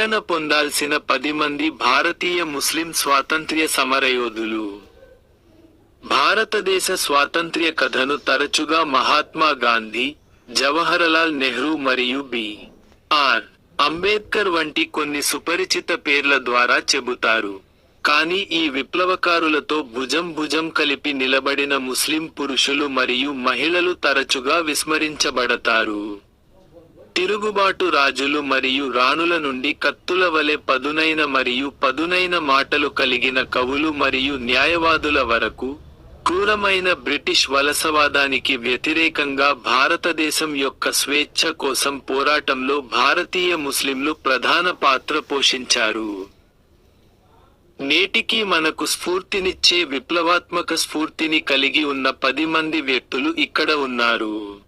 ప్రేరణ పొందాల్సిన పది మంది భారతీయ ముస్లిం స్వాతంత్ర్య సమరయోధులు. భారతదేశ స్వాతంత్ర్య కథను తరచుగా మహాత్మా గాంధీ జవహర్లాల్ నెహ్రూ మరియు బి. ఆర్. అంబేద్కర్ వంటి కొన్ని సుపరిచిత పేర్ల ద్వారా చెబుతారు. కానీ ఈ విప్లవకారులతో భుజం భుజం కలిపి నిలబడిన ముస్లిం పురుషులు మరియు మహిళలు తరచుగా విస్మరించబడతారు. తిరుగుబాటు రాజులు మరియు రాణుల నుండి కత్తుల వలె పదునైన మరియు పదునైన మాటలు కలిగిన కవులు మరియు న్యాయవాదుల వరకు క్రూరమైన బ్రిటిష్ వలసవాదానికి వ్యతిరేకంగా భారతదేశం యొక్క స్వేచ్ఛ కోసం పోరాటంలో భారతీయ ముస్లింలు ప్రధాన పాత్ర పోషించారు. నేటికి మనకు స్ఫూర్తినిచ్చే విప్లవాత్మక స్ఫూర్తిని కలిగి ఉన్న పది మంది వ్యక్తులు ఇక్కడ ఉన్నారు.